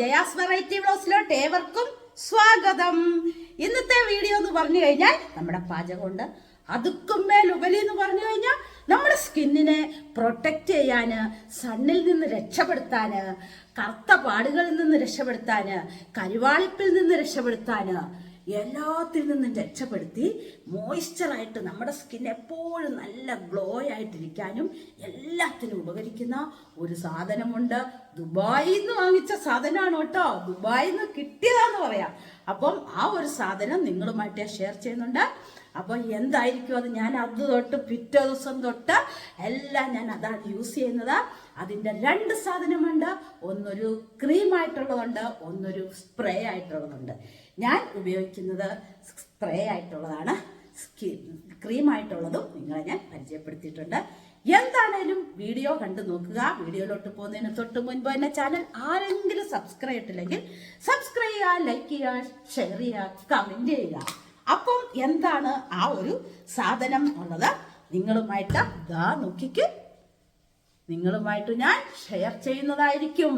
Jaya's variety വ്ലോസിലോട്ട് ഏവർക്കും സ്വാഗതം. ഇന്നത്തെ വീഡിയോ എന്ന് പറഞ്ഞു കഴിഞ്ഞാൽ നമ്മുടെ പാചകമുണ്ട്. അതുക്കും മേലുപരി എന്ന് പറഞ്ഞു കഴിഞ്ഞാൽ നമ്മുടെ സ്കിന്നിനെ പ്രൊട്ടക്റ്റ് ചെയ്യാൻ സണ്ണിൽ നിന്ന് രക്ഷപ്പെടുത്താന് കറുത്ത പാടുകളിൽ നിന്ന് രക്ഷപ്പെടുത്താന് കരിവാളിപ്പിൽ നിന്ന് രക്ഷപ്പെടുത്താന് എല്ലാത്തിൽ നിന്നും രക്ഷപ്പെടുത്തി മോയ്സ്ചറായിട്ട് നമ്മുടെ സ്കിൻ എപ്പോഴും നല്ല ഗ്ലോ ആയിട്ടിരിക്കാനും എല്ലാത്തിനും ഉപകരിക്കുന്ന ഒരു സാധനമുണ്ട്. ദുബായിൽ നിന്ന് വാങ്ങിച്ച സാധനമാണ് കേട്ടോ. ദുബായിൽ നിന്ന് കിട്ടിയതാന്ന് പറയാം. അപ്പം ആ ഒരു സാധനം നിങ്ങളുമായിട്ട് ഷെയർ ചെയ്യുന്നുണ്ട്. അപ്പോൾ എന്തായിരിക്കും അത്? ഞാൻ അത് തൊട്ട് പിറ്റേ ദിവസം തൊട്ട് എല്ലാം ഞാൻ അതാണ് യൂസ് ചെയ്യുന്നത്. അതിന്റെ രണ്ട് സാധനമുണ്ട്. ഒന്നൊരു ക്രീം ആയിട്ടുള്ളതുണ്ട് ഒന്നൊരു സ്പ്രേ ആയിട്ടുള്ളതുണ്ട്. ഞാൻ ഉപയോഗിക്കുന്നത് സ്പ്രേ ആയിട്ടുള്ളതാണ്. ക്രീം ആയിട്ടുള്ളതും നിങ്ങളെ ഞാൻ പരിചയപ്പെടുത്തിയിട്ടുണ്ട്. എന്താണേലും വീഡിയോ കണ്ടു നോക്കുക. വീഡിയോയിലോട്ട് പോകുന്നതിന് തൊട്ട് മുൻപ് തന്നെ ചാനൽ ആരെങ്കിലും സബ്സ്ക്രൈബ് ചെയ്തിട്ടില്ലെങ്കിൽ സബ്സ്ക്രൈബ് ചെയ്യുക ലൈക്ക് ചെയ്യുക ഷെയർ ചെയ്യുക കമന്റ് ചെയ്യുക. അപ്പം എന്താണ് ആ ഒരു സാധനം ഉള്ളത്? നിങ്ങളുമായിട്ട് ദാ നോക്കിക്ക്. നിങ്ങളുമായിട്ട് ഞാൻ ഷെയർ ചെയ്യുന്നതായിരിക്കും.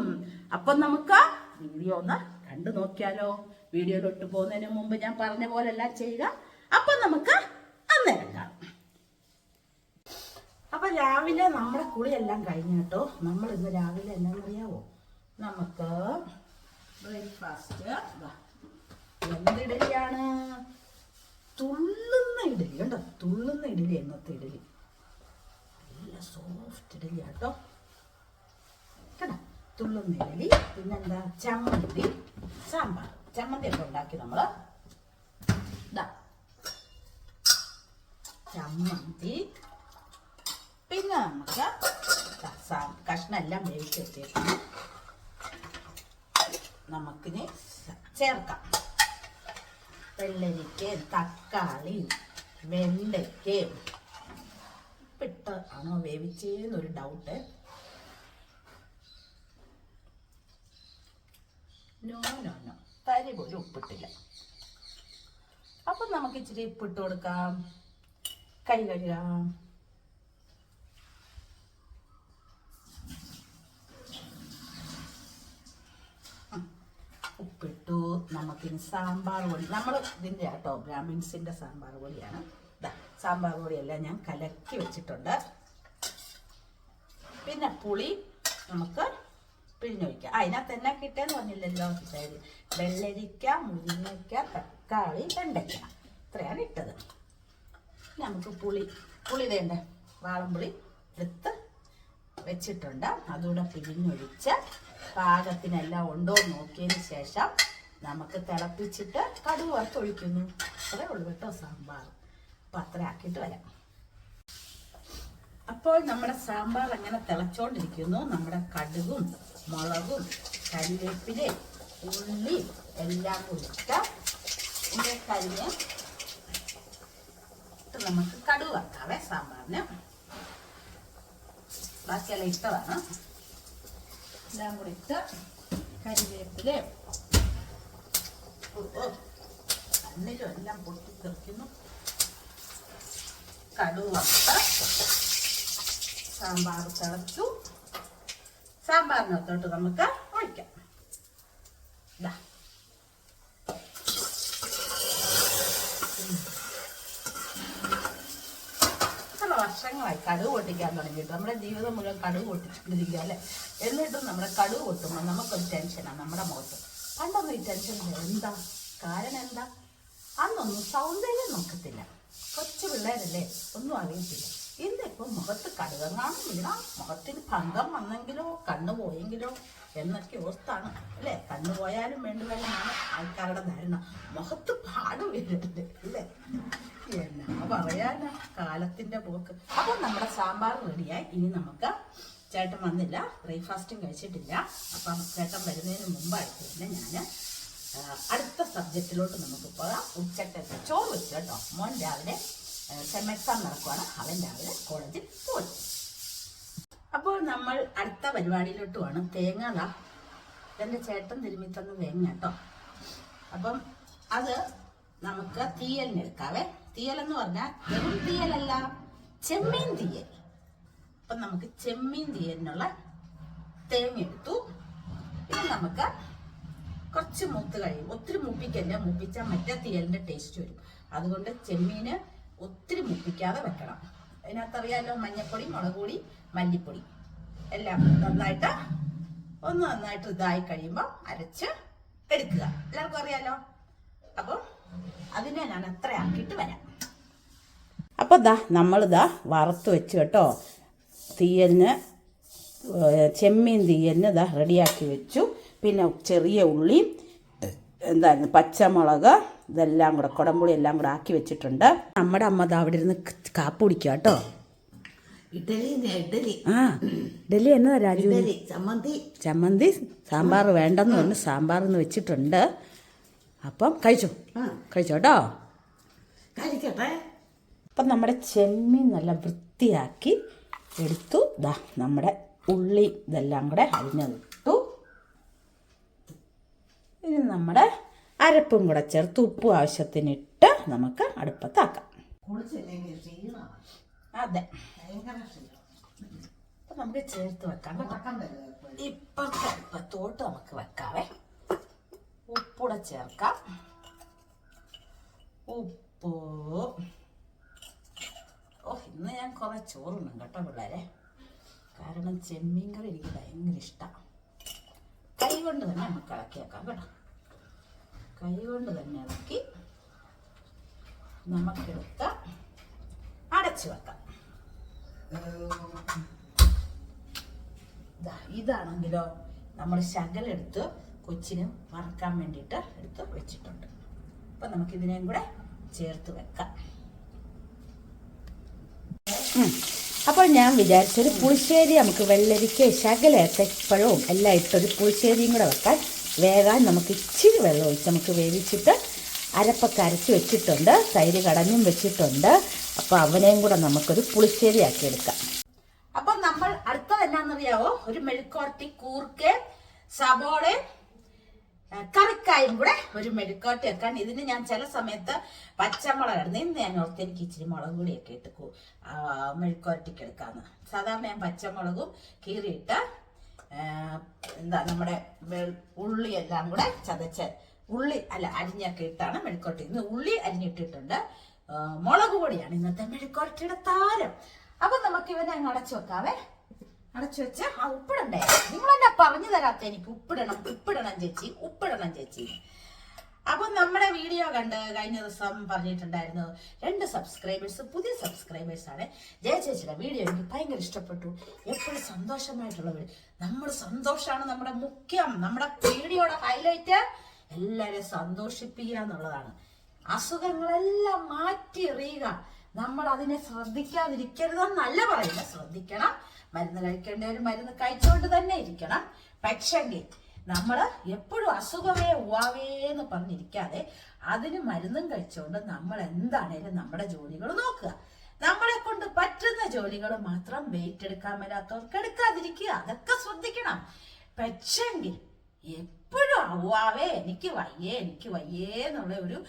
അപ്പം നമുക്ക് വീഡിയോ ഒന്ന് കണ്ടു നോക്കിയാലോ. വീഡിയോയിലോട്ട് പോകുന്നതിന് മുമ്പ് ഞാൻ പറഞ്ഞ പോലെല്ലാം ചെയ്യുക. അപ്പം നമുക്ക് അന്നേരം അപ്പൊ രാവിലെ നമ്മുടെ കുളിയെല്ലാം കഴിഞ്ഞു കേട്ടോ. നമ്മൾ ഇന്ന് രാവിലെ എന്നാണെന്നറിയാവോ നമുക്ക് ബ്രേക്ക്ഫാസ്റ്റ് എന്തിടലിയാണ് തുള്ളുന്ന ഇഡലി കണ്ടോ? തുള്ളുന്ന ഇഡലി എന്നത്തെ ഇഡലി. നല്ല സോഫ്റ്റ് ഇഡലി കേട്ടോ. കേട്ടോ തുള്ളുന്ന ഇഡലി പിന്നെന്താ? ചമ്മന്തി സാമ്പാർ. ചമ്മന്തി ഒക്കെ ഉണ്ടാക്കി നമ്മൾ ചമ്മന്തി പിന്നെ നമുക്ക് ദാ സാ- കഷ്ണം എല്ലാം വേവിച്ച് വെച്ചേക്കണം നമുക്കിനി ചേർക്കാം. വെള്ളരിക്കയും തക്കാളിയും വെണ്ടയ്ക്കയും ഉപ്പിട്ട് ആണോ വേവിച്ചേന്നൊരു ഡൗട്ട് നോ നോ നോ തരി പോലും ഉപ്പിട്ടില്ല. അപ്പം നമുക്ക് ഇച്ചിരി ഉപ്പിട്ട് കൊടുക്കാം. കൈ കഴുകാം. ഉപ്പിട്ടു നമുക്കിനി സാമ്പാർ പൊടി. നമ്മൾ ഇതിന്റെ കേട്ടോ ബ്രാഹ്മിൻസിന്റെ സാമ്പാർ പൊടിയാണ്. ഇതാ സാമ്പാർ പൊടിയെല്ലാം ഞാൻ കലക്കി വെച്ചിട്ടുണ്ട്. പിന്നെ പുളി നമുക്ക് പിഴിഞ്ഞൊഴിക്കാം ആ, അതിനകത്ത് തന്നെ കിട്ടിയെന്ന് പറഞ്ഞില്ലല്ലോ വെള്ളരിക്ക മുരിങ്ങയ്ക്ക തക്കാളി വെണ്ടയ്ക്ക. ഇത്രയാണ് ഇട്ടത്. നമുക്ക് പുളി പുളി വേണ്ട വാളംപുളി എടുത്ത് വെച്ചിട്ടുണ്ട്. അതുകൂടെ പിഴിഞ്ഞൊഴിച്ച് പാകത്തിനെല്ലാം ഉണ്ടോ നോക്കിയതിന് ശേഷം നമുക്ക് തിളപ്പിച്ചിട്ട് കടുക് വറുത്തൊഴിക്കുന്നു അത്രേ ഉള്ളൂ കേട്ടോ സാമ്പാർ. അപ്പം അത്ര ആക്കിയിട്ട് വരാം. അപ്പോൾ നമ്മുടെ സാമ്പാർ അങ്ങനെ തിളച്ചോണ്ടിരിക്കുന്നു. നമ്മുടെ കടുകും മുളകും കരിവേപ്പിലയും ഉള്ളി എല്ലാം കൂടിയിട്ട് ഇതിന്റെ കരിഞ്ഞ് നമുക്ക് കടുവ് വെക്കാവേ സാമ്പാറിന്. ബാക്കിയെല്ലാം ഇട്ടതാണ്. എല്ലാം കൂടി ഇട്ട് കരിവേപ്പില അന്നിലും എല്ലാം പൊട്ടി തെറിക്കുന്നു കടുവത്ത സാമ്പാർ തിളച്ചു സാമ്പാറിനകത്തോട്ട് നമുക്ക് ഒഴിക്കാം ഇതാ എത്ര വർഷങ്ങളായി കടുക് പൊട്ടിക്കാൻ തുടങ്ങിയിട്ട് നമ്മുടെ ജീവിതം മുഴുവൻ കടുക് പൊട്ടിച്ചുകൊണ്ടിരിക്കുക അല്ലേ? എന്നിട്ടും നമ്മുടെ കടുക് പൊട്ടുമ്പോൾ നമുക്കൊരു ടെൻഷനാണ് നമ്മുടെ മുഖത്ത്. പണ്ടൊന്നും ഈ ടെൻഷൻ എന്താ? കാരണം എന്താ? അന്നൊന്നും സൗന്ദര്യം നോക്കത്തില്ല. കൊച്ചു പിള്ളേരല്ലേ? ഒന്നും അറിയത്തില്ല. ഇന്നിപ്പോൾ മുഖത്ത് കടുകങ്ങാണ് വീണാ മുഖത്തിന് ഭംഗം വന്നെങ്കിലോ കണ്ണു പോയെങ്കിലോ എന്നൊക്കെ ഓർത്താണ്. അല്ലേ? കണ്ണു പോയാലും വേണ്ടുവല്ലാണ് ആൾക്കാരുടെ ധാരണ. മുഖത്ത് പാട് വീഴരുത് അല്ലേ? എന്നാ പറയാന? കാലത്തിന്റെ പോക്ക്. അപ്പൊ നമ്മുടെ സാമ്പാർ റെഡിയായി. ഇനി നമുക്ക് ചേട്ടൻ വന്നില്ല. ബ്രേക്ക്ഫാസ്റ്റും കഴിച്ചിട്ടില്ല. അപ്പം ചേട്ടൻ വരുന്നതിന് മുമ്പായിട്ട് തന്നെ ഞാൻ അടുത്ത സബ്ജക്റ്റിലോട്ട് നമുക്ക് പോകാം. ഉച്ചക്കത്തെ ചോറ് വെച്ചു കേട്ടോ. മോൻ രാവിലെ സെം എക്സാം നടക്കുവാണ്. അവൻ രാവിലെ കോളേജിൽ പോയി. അപ്പോൾ നമ്മൾ അടുത്ത പരിപാടിയിലോട്ട് വേണം തേങ്ങ എന്റെ ചേട്ടൻ തിരുമ്മി തന്ന തേങ്ങ കേട്ടോ. അപ്പം അത് നമുക്ക് തീയലിന് എടുക്കാവേ തീയൽ എന്ന് പറഞ്ഞാൽ വെറും തീയലല്ല ചെമ്മീൻ തീയൽ. അപ്പൊ നമുക്ക് ചെമ്മീൻ തീയലിനുള്ള തേങ്ങെടുത്തു പിന്നെ നമുക്ക് കുറച്ച് മൂത്ത് കഴിയും ഒത്തിരി മുപ്പിക്കല്ല മുപ്പിച്ചാൽ മറ്റേ തീയലിന്റെ ടേസ്റ്റ് വരും. അതുകൊണ്ട് ചെമ്മീന് ഒത്തിരി മുപ്പിക്കാതെ വെക്കണം. അതിനകത്തറിയാലോ മഞ്ഞപ്പൊടി മുളക് പൊടി മല്ലിപ്പൊടി. എല്ലാം നന്നായിട്ട് ഒന്ന് നന്നായിട്ട് ഇതായി കഴിയുമ്പോൾ അരച്ച് എടുക്കുക. എല്ലാവർക്കും അറിയാലോ? അപ്പം അതിനെ ഞാൻ അത്ര ആക്കിയിട്ട് വരാം. അപ്പോൾ ദാ നമ്മളിതാ വറുത്ത് വെച്ച് കേട്ടോ. തീയലിന് ചെമ്മീൻ തീയലിന് ഇതാ റെഡിയാക്കി വെച്ചു. പിന്നെ ചെറിയ ഉള്ളി എന്തായിരുന്നു പച്ചമുളക് ഇതെല്ലാം കൂടെ കുടംപുളി എല്ലാം കൂടെ ആക്കി വെച്ചിട്ടുണ്ട്. നമ്മുടെ അമ്മ ദാ അവിടെ ഇരുന്ന് കാപ്പ് കുടിക്കുക കേട്ടോ. ഇഡലി ആ ഇഡലി എന്നതാ രാജു? ചമ്മന്തി. ചമ്മന്തി സാമ്പാർ വേണ്ടെന്ന് പറഞ്ഞ് സാമ്പാർ എന്ന് വെച്ചിട്ടുണ്ട്. അപ്പം കഴിച്ചോ. കഴിച്ചോ കേട്ടോ. കഴിക്കട്ടെ. അപ്പം നമ്മുടെ ചെമ്മീൻ നല്ല വൃത്തിയാക്കി എടുത്തു. ദാ നമ്മുടെ ഉള്ളി ഇതെല്ലാം കൂടെ അരിഞ്ഞിട്ടു. ഇനി നമ്മുടെ അരപ്പും കൂടെ ചേർത്ത് ഉപ്പും ആവശ്യത്തിനിട്ട് നമുക്ക് അടുപ്പത്താക്കാം. അതെ. നമുക്ക് ചേർത്ത് വെക്കാം ഇപ്പം അടുപ്പത്തോട്ട് നമുക്ക് വെക്കാവേ. ഉപ്പൂടെ ചേർക്കാം. ഉപ്പ്. ഓ ഇന്ന് ഞാൻ കുറെ ചോറുണ്ണും കേട്ടോ പിള്ളേരെ. കാരണം ചെമ്മീൻ കറി എനിക്ക് ഭയങ്കര ഇഷ്ടമാണ് കൈ കൊണ്ട് തന്നെ നമുക്ക് ഇളക്കി വെക്കാം കേട്ടോ. കൈ കൊണ്ട് തന്നെ ഇളക്കി നമുക്കെടുത്ത് അടച്ചു വെക്കാം. ഇതാണെങ്കിലോ നമ്മൾ ശകലം എടുത്ത് കൊച്ചിന് വറക്കാൻ വേണ്ടിയിട്ട് എടുത്ത് വെച്ചിട്ടുണ്ട്. അപ്പൊ നമുക്ക് ഇതിനെയും കൂടെ ചേർത്ത് വെക്കാം. അപ്പോൾ ഞാൻ വിചാരിച്ചൊരു പുളിശ്ശേരി നമുക്ക് വെള്ളരിക്ക ശകല ഏത്തപ്പഴവും എല്ലാം ഇട്ടൊരു പുളിശ്ശേരിയും കൂടെ വെക്കാൻ വേകാൻ നമുക്ക് ഇച്ചിരി വെള്ളം ഒഴിച്ച് നമുക്ക് വേവിച്ചിട്ട് അരപ്പൊക്കെ അരച്ച് വെച്ചിട്ടുണ്ട്. തൈര് കടഞ്ഞും വെച്ചിട്ടുണ്ട്. അപ്പോൾ അവനെയും കൂടെ നമുക്കൊരു പുളിശ്ശേരി ആക്കി എടുക്കാം. അപ്പൊ നമ്മൾ അടുത്തത് എന്നാന്നറിയാവോ? ഒരു മെഴുക്കോർട്ടി കൂർക്ക് സബോള കറിക്കായും കൂടെ ഒരു മെഴുക്കോട്ട് വെക്കാൻ. ഇതിന് ഞാൻ ചില സമയത്ത് പച്ചമുളക് ഇടുന്നത് ഇന്ന് ഞാൻ ഓർത്ത് എനിക്ക് ഇച്ചിരി മുളക് കൂടിയൊക്കെ ഇട്ട് മെഴുക്കോട്ടിക്ക് എടുക്കാന്ന്. സാധാരണ ഞാൻ പച്ചമുളകും കീറിയിട്ട് എന്താ നമ്മുടെ ഉള്ളി എല്ലാം കൂടെ ചതച്ച് ഉള്ളി അല്ല അരിഞ്ഞൊക്കെ ഇട്ടാണ് മെഴുക്കോട്ടി ഇന്ന് ഉള്ളി അരിഞ്ഞിട്ടിട്ടുണ്ട്. മുളക് പൊടിയാണ് ഇന്നത്തെ മെഴുക്കോട്ടിയുടെ താരം. അപ്പൊ നമുക്ക് ഇവനെ അങ്ങ് അടച്ചു വെക്കാവേ. അടച്ചു വെച്ച് ആ ഉപ്പിടണ്ടേ? നിങ്ങൾ എന്നെ പറഞ്ഞു തരാത്ത എനിക്ക്? ഉപ്പിടണം ഉപ്പിടണം ചേച്ചി ഉപ്പിടണം ചേച്ചി. അപ്പൊ നമ്മുടെ വീഡിയോ കണ്ട് കഴിഞ്ഞ ദിവസം പറഞ്ഞിട്ടുണ്ടായിരുന്നു രണ്ട് സബ്സ്ക്രൈബേഴ്സ് പുതിയ സബ്സ്ക്രൈബേഴ്സ് ആണ്. ജയ ചേച്ചിയുടെ വീഡിയോ എനിക്ക് ഭയങ്കര ഇഷ്ടപ്പെട്ടു. എപ്പോഴും സന്തോഷമായിട്ടുള്ള വീഡിയോ നമ്മുടെ സന്തോഷമാണ് നമ്മുടെ മുഖ്യം. നമ്മുടെ വീഡിയോയുടെ ഹൈലൈറ്റ് എല്ലാവരെയും സന്തോഷിപ്പിക്കുക എന്നുള്ളതാണ്. അസുഖങ്ങളെല്ലാം മാറ്റി എറിയുക. നമ്മൾ അതിനെ ശ്രദ്ധിക്കാതിരിക്കരുതെന്നല്ല പറയുന്നത്. ശ്രദ്ധിക്കണം. മരുന്ന് കഴിക്കേണ്ടവരും മരുന്ന് കഴിച്ചുകൊണ്ട് തന്നെ ഇരിക്കണം. പക്ഷെങ്കിൽ നമ്മൾ എപ്പോഴും അസുഖമേ ഉവാവേ എന്ന് പറഞ്ഞിരിക്കാതെ അതിന് മരുന്നും കഴിച്ചുകൊണ്ട് നമ്മൾ എന്താണേലും നമ്മുടെ ജോലികൾ നോക്കുക. നമ്മളെ കൊണ്ട് പറ്റുന്ന ജോലികൾ മാത്രം വെയിറ്റ് എടുക്കാൻ മേലാത്തവർക്ക് എടുക്കാതിരിക്കുക. അതൊക്കെ ശ്രദ്ധിക്കണം. പക്ഷെങ്കിൽ എപ്പോഴും അവ്വാവേ എനിക്ക് വയ്യേ എനിക്ക് വയ്യേ എന്നുള്ള ഒരു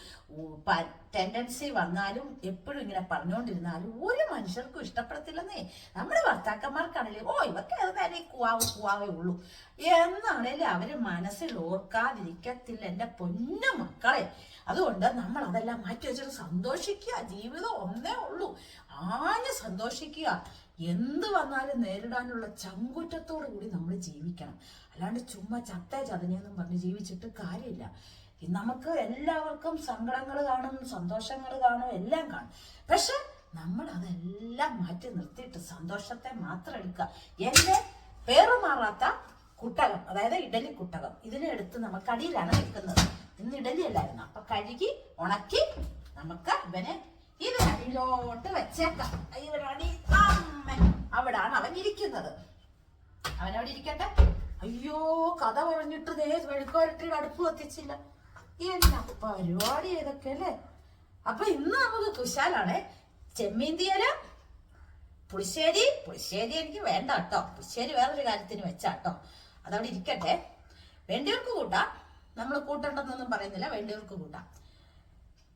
ടെൻഡൻസി വന്നാലും എപ്പോഴും ഇങ്ങനെ പറഞ്ഞുകൊണ്ടിരുന്നാലും ഒരു മനുഷ്യർക്കും ഇഷ്ടപ്പെടത്തില്ലെന്നേ. നമ്മുടെ ഭർത്താക്കന്മാർക്കാണെങ്കിലും ഓ ഇവർക്ക് അത് തന്നെ കുവാവ് കുവാവേ ഉള്ളൂ. എന്നാണേലും അവർ മനസ്സിൽ ഓർക്കാതിരിക്കത്തില്ല എന്റെ പൊന്ന മക്കളെ. അതുകൊണ്ട് നമ്മൾ അതെല്ലാം മാറ്റി വെച്ചിട്ട് സന്തോഷിക്കുക. ജീവിതം ഒന്നേ ഉള്ളൂ. ആഞ്ഞ് സന്തോഷിക്കുക. എന്ത് വന്നാലും നേരിടാനുള്ള ചങ്കുറ്റത്തോടു കൂടി നമ്മൾ ജീവിക്കണം. അല്ലാണ്ട് ചുമ്മാ ചത്തേ ചതഞ്ഞെന്നും പറഞ്ഞ് ജീവിച്ചിട്ട് കാര്യമില്ല. നമുക്ക് എല്ലാവർക്കും സങ്കടങ്ങൾ കാണും സന്തോഷങ്ങൾ കാണും എല്ലാം കാണും. പക്ഷെ നമ്മൾ അതെല്ലാം മാറ്റി നിർത്തിയിട്ട് സന്തോഷത്തെ മാത്രം എടുക്കുക. എന്റെ പേറു മാറാത്ത കുട്ടകം അതായത് ഇഡലി കുട്ടകം ഇതിനെ എടുത്ത് നമുക്ക് അടിയിലാണ് വെക്കുന്നത്. ഇന്ന് ഇഡലി അല്ലായിരുന്നു. അപ്പൊ കഴുകി ഉണക്കി നമുക്ക് ഇവനെ ഇതിനടിയിലോട്ട് വെച്ചേക്കാം. ഇവനടി അമ്മ അവിടാണ് അവൻ ഇരിക്കുന്നത് അവൻ അവിടെ ഇരിക്കട്ടെ? അയ്യോ കഥ പറഞ്ഞിട്ട് ദേ വെളുക്കോരട്ടിയുടെ അടുപ്പ് കത്തിച്ചില്ല. എന്നാ പരിപാടി ഏതൊക്കെ അല്ലേ? അപ്പൊ ഇന്ന് നമുക്ക് കുശാലാണ്. ചെമ്മീന്തിയൽ തീയൽ പുളിശ്ശേരി പുളിശ്ശേരി എനിക്ക് വേണ്ട കേട്ടോ. പുളിശ്ശേരി വേറൊരു കാര്യത്തിന് വെച്ചാട്ടോ അതവിടെ ഇരിക്കട്ടെ. വേണ്ടിയവർക്ക് കൂട്ടാം. നമ്മൾ കൂട്ടണ്ടെന്നൊന്നും പറയുന്നില്ല. വേണ്ടിയവർക്ക് കൂട്ടാം.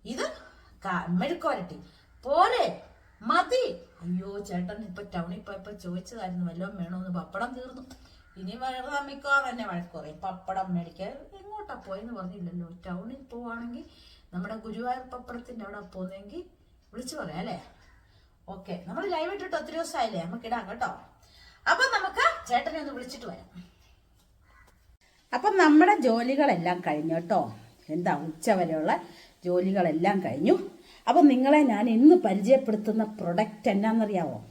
ഇത് മെഴുക്കോരട്ടി പോരെ? മതി. അയ്യോ ചേട്ടൻ ഇപ്പൊ ടൗണിൽ പോയപ്പോ ചോദിച്ചതായിരുന്നു വല്ലതും വേണോന്ന്. പപ്പടം തീർന്നു. ഇനി വേറെ മിക്കവാറും തന്നെ വഴക്ക് പപ്പടം മേടിക്കാൻ എങ്ങോട്ടാ പോയെന്ന് പറഞ്ഞില്ലല്ലോ. ടൗണിൽ പോവാണെങ്കിൽ നമ്മുടെ ഗുരുവായൂർ പപ്പടത്തിന്റെ അവിടെ പോകുന്നെങ്കിൽ വിളിച്ചു പറയാം അല്ലേ? ഓക്കെ. നമ്മൾ ലൈവ് ഇട്ടിട്ട് ഒത്തിരി ദിവസമായില്ലേ നമുക്ക് ഇടാം കേട്ടോ. അപ്പൊ നമുക്ക് ചേട്ടനെ ഒന്ന് വിളിച്ചിട്ട് വരാം. അപ്പം നമ്മുടെ ജോലികളെല്ലാം കഴിഞ്ഞു കേട്ടോ. എന്താ ഉച്ച വരെയുള്ള ജോലികളെല്ലാം കഴിഞ്ഞു. അപ്പം നിങ്ങളെ ഞാൻ ഇന്ന് പരിചയപ്പെടുത്തുന്ന പ്രൊഡക്റ്റ് എന്നാന്നറിയാവോ?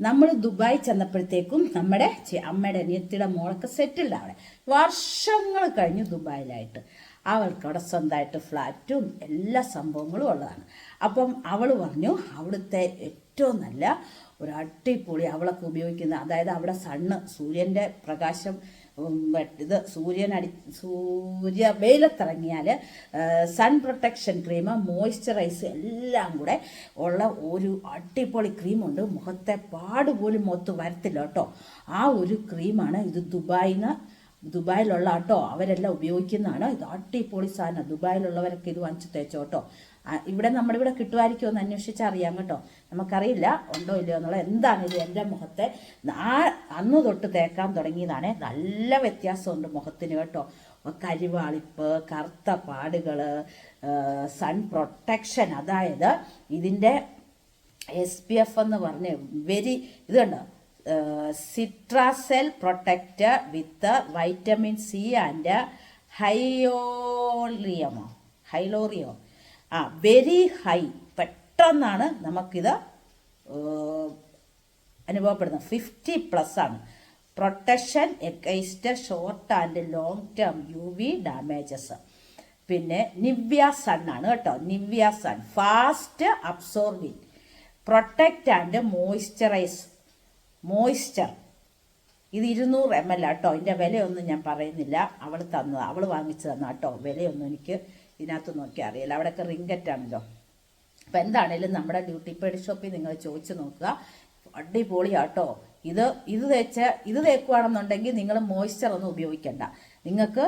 നമ്മൾ ദുബായ് ചെന്നപ്പോഴത്തേക്കും നമ്മുടെ അമ്മയുടെ അനിയത്തിയുടെ മോളൊക്കെ സെറ്റിൽഡ് അവിടെ വർഷങ്ങൾ കഴിഞ്ഞു ദുബായിലായിട്ട്. അവൾക്ക് അവിടെ സ്വന്തമായിട്ട് ഫ്ലാറ്റും എല്ലാ സംഭവങ്ങളും ഉള്ളതാണ്. അപ്പം അവൾ പറഞ്ഞു അവിടുത്തെ ഏറ്റവും നല്ല ഒരു അടിപൊളി അവളൊക്കെ ഉപയോഗിക്കുന്ന അതായത് അവിടെ സണ്ണ് സൂര്യന്റെ പ്രകാശം ഇത് സൂര്യൻ അടി സൂര്യ വെയിലത്തിറങ്ങിയാൽ സൺ പ്രൊട്ടക്ഷൻ ക്രീം മോയ്സ്ചറൈസ് എല്ലാം കൂടെ ഉള്ള ഒരു അടിപൊളി ക്രീമുണ്ട് മുഖത്തെ പാട് പോലും മുഖത്ത് വരത്തില്ല കേട്ടോ. ആ ഒരു ക്രീമാണ് ഇത് ദുബായിൽ നിന്ന് ദുബായിലുള്ള കേട്ടോ അവരെല്ലാം ഉപയോഗിക്കുന്നതാണ്. ഇത് അടിപൊളി സാധനം. ദുബായിലുള്ളവരൊക്കെ ഇത് വാങ്ങിച്ച് തേച്ചോ കേട്ടോ. ആ, ഇവിടെ നമ്മുടെ ഇവിടെ കിട്ടുമായിരിക്കും എന്ന് അന്വേഷിച്ചറിയാം കേട്ടോ. നമുക്കറിയില്ല ഉണ്ടോ ഇല്ലയോ എന്നുള്ള എന്താണ് ഇത് എന്റെ മുഖത്തെ? ആ അന്ന് തൊട്ട് തേക്കാൻ തുടങ്ങിയതാണ്. നല്ല വ്യത്യാസമുണ്ട് മുഖത്തിന് കേട്ടോ. കരിവാളിപ്പ് കറുത്ത പാടുകൾ സൺ പ്രൊട്ടക്ഷൻ അതായത് ഇതിന്റെ എസ് പി എഫ് എന്ന് പറഞ്ഞ് വെരി ഇത് കണ്ടോ? Citrasel protect with vitamin C and ഹൈയോളിയമോ ഹൈലോറിയോ ആ വെരി ഹൈ പെട്ടെന്നാണ് നമുക്കിത് അനുഭവപ്പെടുന്നത്. ഫിഫ്റ്റി പ്ലസ് ആണ്. Protection against short and long term UV V damages പിന്നെ നിവ്യ സൺ ആണ് കേട്ടോ. Nivea sun fast absorbing protect and moisturise moisture ഇത് ഇരുന്നൂറ് എം എൽ ആട്ടോ ഇതിന്റെ വിലയൊന്നും ഞാൻ പറയുന്നില്ല. അവൾ തന്നതാണ് അവൾ വാങ്ങിച്ചു തന്ന കേട്ടോ വിലയൊന്നും എനിക്ക് ഇതിനകത്ത് നോക്കിയാൽ അറിയില്ല അവിടെയൊക്കെ റിങ്കറ്റ് ആണല്ലോ. അപ്പോൾ എന്താണേലും നമ്മുടെ ഡ്യൂട്ടി പേഡ് ഷോപ്പിൽ നിങ്ങൾ ചോദിച്ചു നോക്കുക. അടിപൊളിയാട്ടോ. ഇത് ഇത് തേച്ച ഇത് തേക്കുവാണെന്നുണ്ടെങ്കിൽ നിങ്ങൾ മോയ്സ്ചർ ഒന്നും ഉപയോഗിക്കണ്ട. നിങ്ങൾക്ക്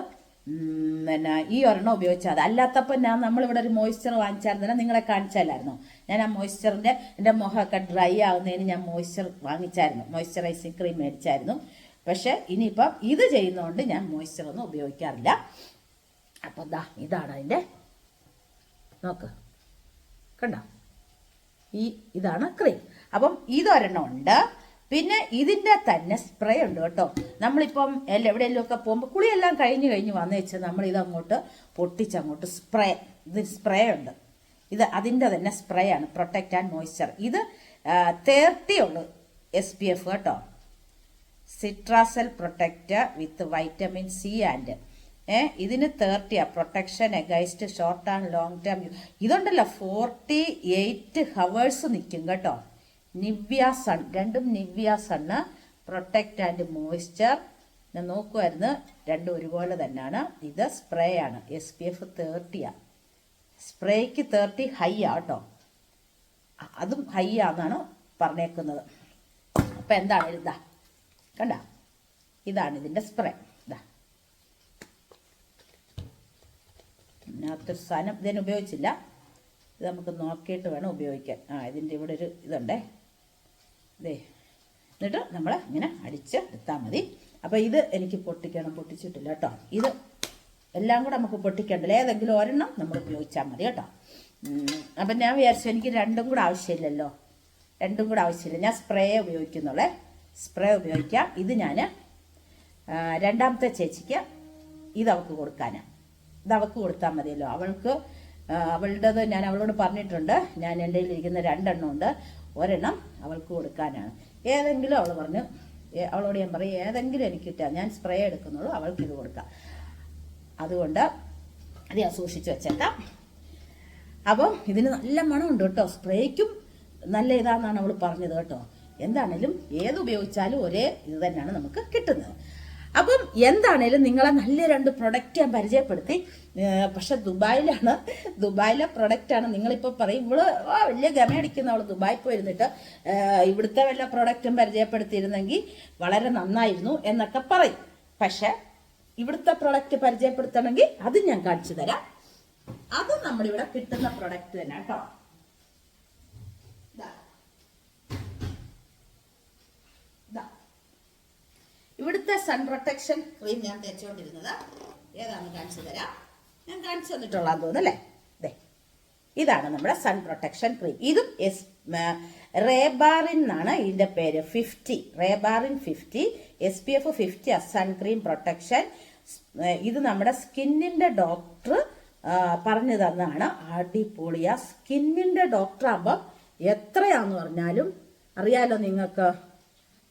പിന്നെ ഈ ഒരെണ്ണം ഉപയോഗിച്ചാൽ മതി. അല്ലാത്തപ്പോൾ ഞാൻ നമ്മളിവിടെ ഒരു മോയ്സ്ചർ വാങ്ങിച്ചായിരുന്നില്ല നിങ്ങളെ കാണിച്ചാലായിരുന്നു ഞാൻ ആ മോയ്സ്ചറിന്റെ എന്റെ മുഖമൊക്കെ ഡ്രൈ ആവുന്നതിന് ഞാൻ മോയ്സ്ചർ വാങ്ങിച്ചായിരുന്നു. മോയ്സ്ചറൈസിങ് ക്രീം മേടിച്ചായിരുന്നു. പക്ഷേ ഇനിയിപ്പം ഇത് ചെയ്യുന്നതുകൊണ്ട് ഞാൻ മോയ്സ്ചർ ഒന്നും ഉപയോഗിക്കാറില്ല. അപ്പോൾ ദാ ഇതാണ് അതിന്റെ നോക്ക്. കണ്ടോ? ഈ ഇതാണ് ക്രീം അപ്പം ഇതൊരെണ്ണം ഉണ്ട്. പിന്നെ ഇതിന്റെ തന്നെ സ്പ്രേ ഉണ്ട് കേട്ടോ. നമ്മളിപ്പം എല്ലാം എവിടെയെങ്കിലുമൊക്കെ പോകുമ്പോൾ കുളിയെല്ലാം കഴിഞ്ഞ് കഴിഞ്ഞ് വന്നു വെച്ചാൽ നമ്മൾ ഇതങ്ങോട്ട് പൊട്ടിച്ചങ്ങോട്ട് സ്പ്രേ ഇത് സ്പ്രേ ഉണ്ട്. ഇത് അതിന്റെ തന്നെ സ്പ്രേ ആണ്. പ്രൊട്ടക്റ്റ് ആൻഡ് മോയ്സ്ചർ ഇത് തേർട്ടി ഉള്ളു എസ് പി എഫ് കേട്ടോ. Citrasel protect with vitamin C and ഇതിന് തേർട്ടിയാ protection against short and long term ഇതുണ്ടല്ലോ ഫോർട്ടി എയ്റ്റ് ഹവേഴ്സ് നിൽക്കും കേട്ടോ. നിവ്യ സൺ രണ്ടും Nivea sun protect and moisture നോക്കുമായിരുന്നു രണ്ടും ഒരുപോലെ തന്നെയാണ്. ഇത് സ്പ്രേ ആണ്. എസ് പി എഫ് തേർട്ടിയാ സ്പ്രേക്ക് തേർട്ടി ഹൈ ആ കേട്ടോ. അതും ഹൈ ആണെന്നാണ് പറഞ്ഞേക്കുന്നത്. അപ്പം എന്താണ് ഇതാ? കണ്ട? ഇതാണ് ഇതിന്റെ സ്പ്രേ ഇതാ ഇതിനകത്തൊരു സാധനം ഇതിന് ഉപയോഗിച്ചില്ല. ഇത് നമുക്ക് നോക്കിയിട്ട് വേണം ഉപയോഗിക്കാൻ. ആ ഇതിന്റെ ഇവിടെ ഒരു ഇതുണ്ടേ. ഇതേ എന്നിട്ട് നമ്മൾ ഇങ്ങനെ അടിച്ച് എടുത്താൽ മതി. അപ്പോൾ ഇത് എനിക്ക് പൊട്ടിക്കണം പൊട്ടിച്ചിട്ടില്ല കേട്ടോ. ഇത് എല്ലാം കൂടെ നമുക്ക് പൊട്ടിക്കണ്ടല്ലോ? ഏതെങ്കിലും ഒരെണ്ണം നമ്മൾ ഉപയോഗിച്ചാൽ മതി കേട്ടോ. അപ്പം ഞാൻ വിചാരിച്ചു എനിക്ക് രണ്ടും കൂടെ ആവശ്യമില്ലല്ലോ. രണ്ടും കൂടെ ആവശ്യമില്ല. ഞാൻ സ്പ്രേ ഉപയോഗിക്കുന്നുള്ളേ. സ്പ്രേ ഉപയോഗിക്കാം. ഇത് ഞാൻ രണ്ടാമത്തെ ചേച്ചിക്ക് ഇത് അവൾക്ക് കൊടുക്കാനാണ് അവൾക്ക് കൊടുത്താൽ മതിയല്ലോ. അവൾക്ക് അവളുടേത് ഞാൻ അവളോട് പറഞ്ഞിട്ടുണ്ട്. ഞാൻ എന്റെ ഇരിക്കുന്ന രണ്ടെണ്ണം ഉണ്ട്. ഒരെണ്ണം അവൾക്ക് കൊടുക്കാനാണ്. ഏതെങ്കിലും അവൾ പറഞ്ഞു അവളോട് ഞാൻ പറയും ഏതെങ്കിലും എനിക്ക് കിട്ടുക ഞാൻ സ്പ്രേ എടുക്കുന്നുള്ളൂ അവൾക്ക് ഇത് കൊടുക്കാം. അതുകൊണ്ട് അത് ഞാൻ സൂക്ഷിച്ചു വെച്ചേക്കാം. അപ്പം ഇതിന് നല്ല മണമുണ്ട് കേട്ടോ. സ്പ്രേക്കും നല്ല ഇതാണെന്നാണ് അവൾ പറഞ്ഞത് കേട്ടോ. എന്താണേലും ഏത് ഉപയോഗിച്ചാലും ഒരേ ഇത് തന്നെയാണ് നമുക്ക് കിട്ടുന്നത്. അപ്പം എന്താണേലും നിങ്ങളെ നല്ല രണ്ട് പ്രൊഡക്റ്റ് ഞാൻ പരിചയപ്പെടുത്തി. പക്ഷെ ദുബായിലാണ്. ദുബായിലെ പ്രൊഡക്റ്റാണ് നിങ്ങളിപ്പോൾ പറയും ഇവൾ വലിയ ഗമയടിക്കുന്ന അവൾ ദുബായി പോയിരുന്നിട്ട് ഇവിടുത്തെ വല്ല പ്രൊഡക്റ്റും പരിചയപ്പെടുത്തിയിരുന്നെങ്കിൽ വളരെ നന്നായിരുന്നു എന്നൊക്കെ പറയും. പക്ഷെ ഇവിടുത്തെ പ്രൊഡക്റ്റ് പരിചയപ്പെടുത്തണമെങ്കിൽ അത് ഞാൻ കാണിച്ചു തരാം. അത് നമ്മളിവിടെ കിട്ടുന്ന പ്രൊഡക്റ്റ് തന്നെ കേട്ടോ ദാ. ദാ. ഇവിടുത്തെ സൺ പ്രൊട്ടക്ഷൻ ക്രീം ഞാൻ തേച്ചുകൊണ്ടിരുന്നത്. ഏതാണെന്ന് കാണിച്ചു തരാം? ഞാൻ കാണിച്ചു തന്നിട്ടുള്ളതെന്ന് തോന്നുന്നല്ലേ? അതെ ഇതാണ് നമ്മുടെ സൺ പ്രൊട്ടക്ഷൻ ക്രീം ഇതും എസ് റേബാറിൻ എന്നാണ് ഇതിന്റെ പേര്. Fifty റേബാറിൻ fifty S P F fifty sun cream protection ഇത് നമ്മുടെ സ്കിന്നിന്റെ ഡോക്ടർ പറഞ്ഞു തന്നതാണ്. അടിപൊളിയ. സ്കിന്നിന്റെ ഡോക്ടർ ആകുമ്പോൾ എത്രയാന്ന് പറഞ്ഞാലും അറിയാലോ നിങ്ങൾക്ക്?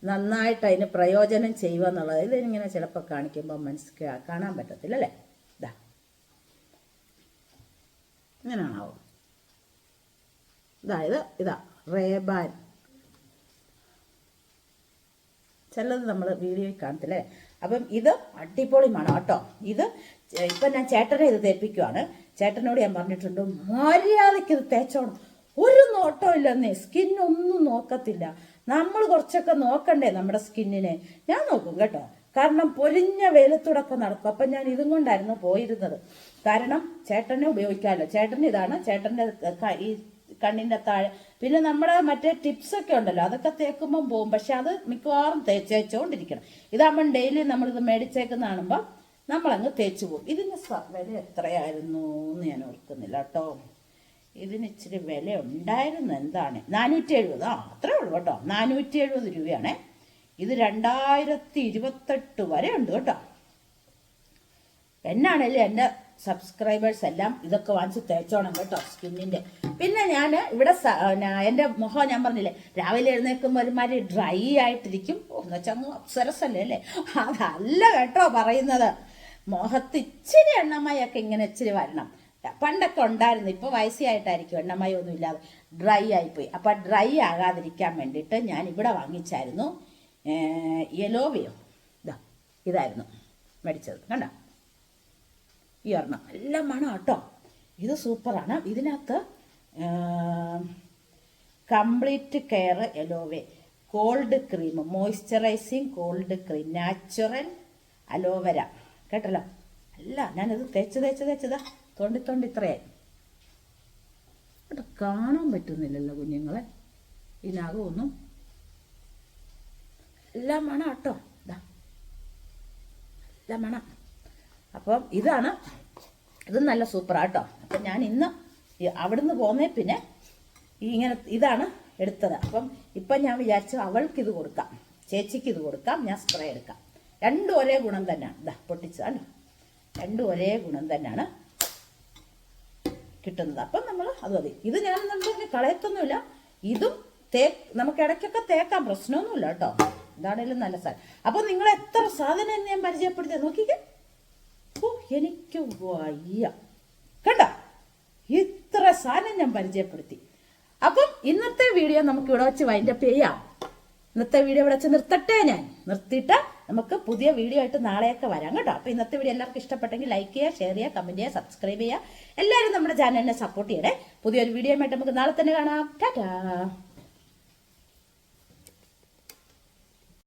നന്നായിട്ട് അതിന് പ്രയോജനം ചെയ്യുക എന്നുള്ളത് ഇതിങ്ങനെ ചിലപ്പോൾ കാണിക്കുമ്പോൾ മനസ്സിൽ കാണാൻ പറ്റത്തില്ല അല്ലേ ഇതാ ഇങ്ങനെയാണാവോ? അതായത് ഇതാ റേബാൻ. ചിലത് നമ്മൾ വീഡിയോയിൽ കാണത്തില്ലേ? അപ്പം ഇത് അടിപൊളി മണം കേട്ടോ. ഇത് ഇപ്പം ഞാൻ ചേട്ടനെ ഇത് തേപ്പിക്കുവാണ്. ചേട്ടനോട് ഞാൻ പറഞ്ഞിട്ടുണ്ട് മര്യാദയ്ക്ക് ഇത് തേച്ചോണം. ഒരു നോട്ടം ഇല്ലെന്നേ സ്കിന്നൊന്നും നോക്കത്തില്ല. നമ്മൾ കുറച്ചൊക്കെ നോക്കണ്ടേ നമ്മുടെ സ്കിന്നിനെ? ഞാൻ നോക്കും കേട്ടോ. കാരണം പൊരിഞ്ഞ വെയിലത്തൂടൊക്കെ നടക്കും. അപ്പം ഞാൻ ഇതും കൊണ്ടായിരുന്നു പോയിരുന്നത്. കാരണം ചേട്ടനെ ഉപയോഗിക്കാമല്ലോ. ചേട്ടൻ ഇതാണ്. ചേട്ടന്റെ ഈ കണ്ണിന്റെ താഴെ. പിന്നെ നമ്മുടെ മറ്റേ ടിപ്സ് ഒക്കെ ഉണ്ടല്ലോ. അതൊക്കെ തേക്കുമ്പം പോകും പക്ഷെ അത് മിക്കവാറും തേച്ചേച്ചുകൊണ്ടിരിക്കണം ഇതാകുമ്പോൾ ഡെയിലി നമ്മളിത് മേടിച്ചേക്കുന്ന കാണുമ്പോൾ നമ്മളങ്ങ് തേച്ചു പോകും. ഇതിന്റെ വില എത്രയായിരുന്നു എന്ന് ഞാൻ ഓർക്കുന്നില്ല കേട്ടോ. ഇതിന് ഇച്ചിരി വില ഉണ്ടായിരുന്നു എന്താണ്? നാനൂറ്റി എഴുപത് ആ അത്രേ ഉള്ളൂ കേട്ടോ. നാനൂറ്റി എഴുപത് രൂപയാണ്. ഇത് രണ്ടായിരത്തി ഇരുപത്തെട്ട് വരെ ഉണ്ട് കേട്ടോ. എന്നാണേലും എന്റെ സബ്സ്ക്രൈബേഴ്സ് എല്ലാം ഇതൊക്കെ വാങ്ങിച്ച് തേച്ചോണം കേട്ടോ സ്കിന്നിന്റെ പിന്നെ ഞാൻ ഇവിടെ എന്റെ മുഖം ഞാൻ പറഞ്ഞില്ലേ രാവിലെ എഴുന്നേൽക്കുമ്പോൾ ഒരുമാതിരി ഡ്രൈ ആയിട്ടിരിക്കും. എന്ന് വെച്ചാൽ അപ്സരസല്ലേ അല്ലേ? അതല്ല കേട്ടോ പറയുന്നത്. മുഖത്ത് ഇച്ചിരി എണ്ണമയൊക്കെ ഇങ്ങനെ ഇച്ചിരി വരണം. പണ്ടൊക്കെ ഉണ്ടായിരുന്നു. ഇപ്പോൾ വയസ്സായിട്ടായിരിക്കും. എണ്ണമയം ഒന്നും ഇല്ലാതെ ഡ്രൈ ആയിപ്പോയി. അപ്പോൾ ഡ്രൈ ആകാതിരിക്കാൻ വേണ്ടിയിട്ട് ഞാൻ ഇവിടെ വാങ്ങിച്ചായിരുന്നു യെലോവിയോ? ഇതാ ഇതായിരുന്നു മേടിച്ചത്. കണ്ട? ഈ ഒരെണ്ണം. നല്ല മണം കേട്ടോ ഇത് സൂപ്പറാണ്. ഇതിനകത്ത് complete care aloe cold cream moisturising cold cream natural aloe vera. കേട്ടല്ലോ? അല്ല ഞാനത് തേച്ച് തേച്ച് തേച്ചതാ തോണ്ടി തോണ്ടി ഇത്രയായി കേട്ടോ കാണാൻ പറ്റുന്നില്ലല്ലോ കുഞ്ഞുങ്ങളെ. ഇതിനകം ഒന്നും എല്ലാം വേണം കേട്ടോ. നല്ല മണം അപ്പം ഇതാണ്. ഇത് നല്ല സൂപ്പറാണ് കേട്ടോ. അപ്പം ഞാൻ ഇന്ന് അവിടുന്ന് പോന്നേ പിന്നെ ഇങ്ങനെ ഇതാണ് എടുത്തത്. അപ്പം ഇപ്പം ഞാൻ വിചാരിച്ചു അവൾക്ക് ഇത് കൊടുക്കാം. ചേച്ചിക്ക് ഇത് കൊടുക്കാം. ഞാൻ സ്പ്രേ എടുക്കാം. രണ്ടും ഒരേ ഗുണം തന്നെയാണ്. ഇതാ പൊട്ടിച്ചതാണ്. രണ്ടും ഒരേ ഗുണം തന്നെയാണ്. കിട്ടുന്നത്. അപ്പം നമ്മൾ അത് മതി. ഇത് ഞാൻ നമുക്ക് കളയത്തൊന്നുമില്ല. ഇതും തേ നമുക്ക് ഇടയ്ക്കൊക്കെ തേക്കാം. പ്രശ്നമൊന്നുമില്ല കേട്ടോ. ഇതാണേലും നല്ല സാധനം. അപ്പം നിങ്ങൾ എത്ര സാധനം ഞാൻ പരിചയപ്പെടുത്തിയത് നോക്കിക്കേ. ഓ എനിക്ക് വയ്യ. കണ്ട? ഇത്ര സാധനം ഞാൻ പരിചയപ്പെടുത്തി. അപ്പം ഇന്നത്തെ വീഡിയോ നമുക്ക് ഇവിടെ വെച്ച് വൈൻഡപ്പ് ചെയ്യാം. ഇന്നത്തെ വീഡിയോ ഇവിടെ വെച്ച് നിർത്തട്ടെ ഞാൻ. നിർത്തിയിട്ട് നമുക്ക് പുതിയ വീഡിയോ ആയിട്ട് നാളെയൊക്കെ വരാം കേട്ടോ. അപ്പോൾ ഇന്നത്തെ വീഡിയോ എല്ലാവർക്കും ഇഷ്ടപ്പെട്ടെങ്കിൽ ലൈക്ക് ചെയ്യുക ഷെയർ ചെയ്യുക കമന്റ് ചെയ്യുക സബ്സ്ക്രൈബ് ചെയ്യുക. എല്ലാവരും നമ്മുടെ ചാനലിനെ സപ്പോർട്ട് ചെയ്യണേ. പുതിയൊരു വീഡിയോ ആയിട്ട് നമുക്ക് നാളെ തന്നെ കാണാം. ടാറ്റാ